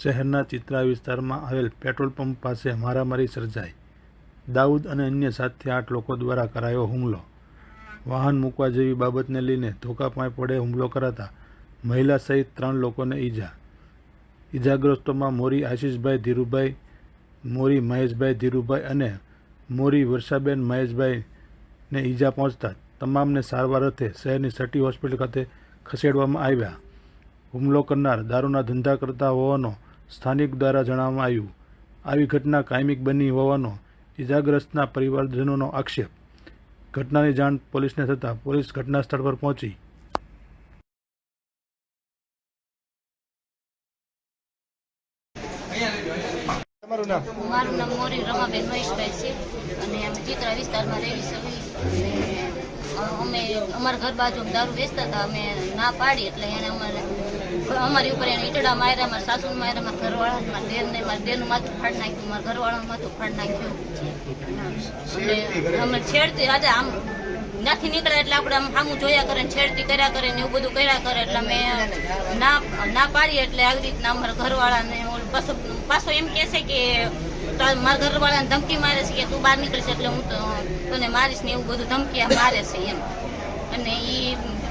શહેરના ચિત્રા વિસ્તારમાં આવેલ પેટ્રોલ પંપ પાસે મારામારી સર્જાઈ. દાઉદ અને અન્ય સાતથી આઠ લોકો દ્વારા કરાયો હુમલો. વાહન મૂકવા જેવી બાબતને લઈને ધોકાપાય પડે હુમલો કરાતા મહિલા સહિત ત્રણ લોકોને ઈજા. ઈજાગ્રસ્તોમાં મોરી આશીષભાઈ ધીરુભાઈ, મોરી મહેશભાઈ ધીરુભાઈ અને મોરી વર્ષાબેન મહેશભાઈને ઈજા પહોંચતા તમામને સારવાર અર્થે શહેરની સટી હોસ્પિટલ ખાતે ખસેડવામાં આવ્યા. હુમલો કરનાર દારૂના ધંધા કરતા હોવાનો સ્થાનિક દ્વારા જણાવવામાં આવ્યું આવી ઘટના કાયમિક બની હોવાનો ઇજાગ્રસ્તના પરિવારજનોનો આક્ષેપ. ઘટનાની જાણ પોલીસને થતાં પોલીસ ઘટના સ્થળ પર પહોંચી. તમારું નામ? મારું નામ મોરી રમાબેન મહેશભાઈ છે. અને અમે ચિત્રા વિસ્તારમાં રહેવી સવી અમે અમારા ઘર બાજુ દારૂ વેચતા હતા. અમે ના પાડી એટલે એને અમારે અમારી ઉપર એને ઈટડા માર્યા, મારા સાસુ માર્યા, મારા ઘરવાળા મારા દેરને મારા દેરનું માથું ફાડ નાખ્યું, મારા ઘરવાળાનું માથું ફાડ નાખ્યું. અમે છેડતી આજે આમ નથી નીકળ્યા એટલે આપણે આમ સામું જોયા કરે ને છેડતી કર્યા કરે ને એવું બધું કર્યા કરે એટલે અમે ના ના પાડીએ એટલે આવી રીતના અમારા ઘરવાળાને પાછો પાછો એમ કહે છે કે મારા ઘરવાળાને ધમકી મારે છે કે તું બહાર નીકળીશ એટલે હું તો તને મારીશ ને એવું બધું ધમકી મારે છે એમ. અને એ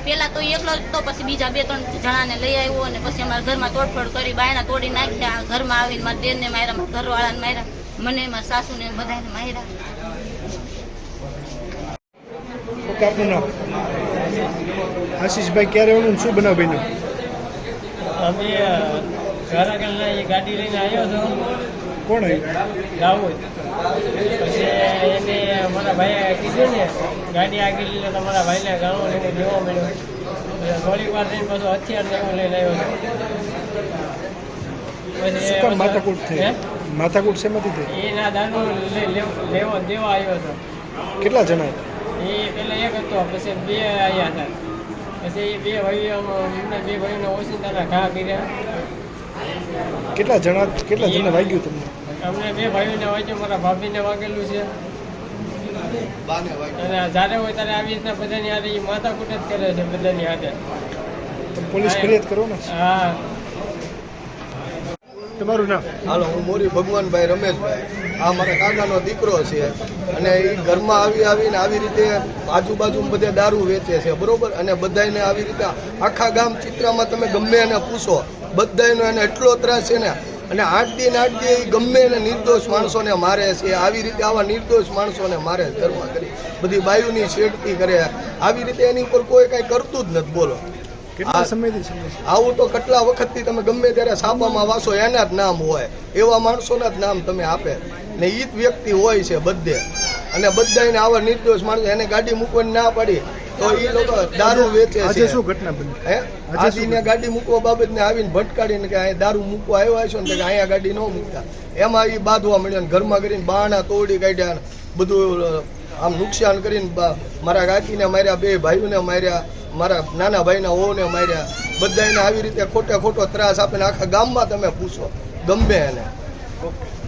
પેલા તો એકલો જ તો પછી બીજા બે ત્રણ જણાને લઈ આવ્યો અને પછી અમારા ઘરમાં તોડફોડ કરી બાયણા તોડી નાખ્યા ઘરમાં આવીને મારા દેરને માર્યા મારા ઘરવાળાને માર્યા મને મારા સાસુને બધાને માર્યા. આશીષભાઈ ક્યારે આવ્યું ને શું બનાવ બન્યો? અમે ઘર એ ગાડી લઈને આવ્યો હતો. કોણ આવ્યું? પછી એને મારા ભાઈએ કીધું ને ગાડી આગળ લઈને તમારા ભાઈને ગાણો લઈને દેવો મળ્યો થોડીક વાર થઈને પાછો હથિયાર ને એવું લઈને આવ્યો માથાકૂટ થઈ? માથાકૂટ શેમાંથી થઈ એના લે- લેવો દેવા આવ્યો હતો. કેટલા જણા એ પેલા એક હતો પછી બે આવ્યા હતા. પછી એ બે ભાઈઓ એમના બે ભાઈઓને ઓછીતાના ઘા કર્યા. કેટલા જણા કેટલા જણા વાગ્યું તમને? અમને બે ભાઈઓને વાંચ્યું મારા ભાભીને વાગેલું છે. અને જ્યારે હોય ત્યારે આવી રીતના બધાની હાથે માતા માથાકૂટ જ કરે છે બધાની હાથે. પોલીસ ફરિયાદ કરો ને હા. તમારું નામ? હાલો હું મોરી ભગવાનભાઈ રમેશભાઈ. આ મારા કાકાનો દીકરો છે અને એ ઘરમાં આવી આવીને આવી રીતે આજુબાજુ બધે દારૂ વેચે છે બરોબર? અને બધાને આવી રીતે આખા ગામ ચિત્રામાં તમે ગમે એને પૂછો બધાનો એને એટલો ત્રાસ છે ને અને આઠ દિન આઠ દી ગમે એને નિર્દોષ માણસોને મારે છે. આવી રીતે આવા નિર્દોષ માણસોને મારે છે ઘરમાં કરી. બધી બાયુની છેડતી કરે. આવી રીતે એની ઉપર કોઈ કાંઈ કરતું જ નથી. બોલો. આવું તો કેટલા વખતથી તમે ગમે ત્યારે સાબામાં વાસો એના જ નામ હોય. એવા માણસોના જ નામ તમે આપે. ને ઈ જ વ્યક્તિ હોય છે બધે. અને બધાને આવા નિર્દોષ માણસો એને ગાડી મૂકવાની ના પાડી. તો એ લોકો દારૂ વેચે આજે છે. શું ઘટના બની? હે? આજે આ ગાડી મૂકવા બાબતને આવીને ભટકાડીને કે અહીંયા દારૂ મૂકવા આવ્યા છો ને કે અહીંયા ગાડી ન મૂકતા. એમાં એ બાંધવા મળ્યો ને ઘરમાં કરીને બાણા તોડી કાઢ્યા ને બધું આમ નુકસાન કરીને મારા કાકીને માર્યા બે ભાઈઓને માર્યા મારા નાના ભાઈના ઓને માર્યા. બધાને આવી રીતે ખોટે ખોટો ત્રાસ આપીને આખા ગામમાં તમે પૂછો. ગમે એને. ઓકે.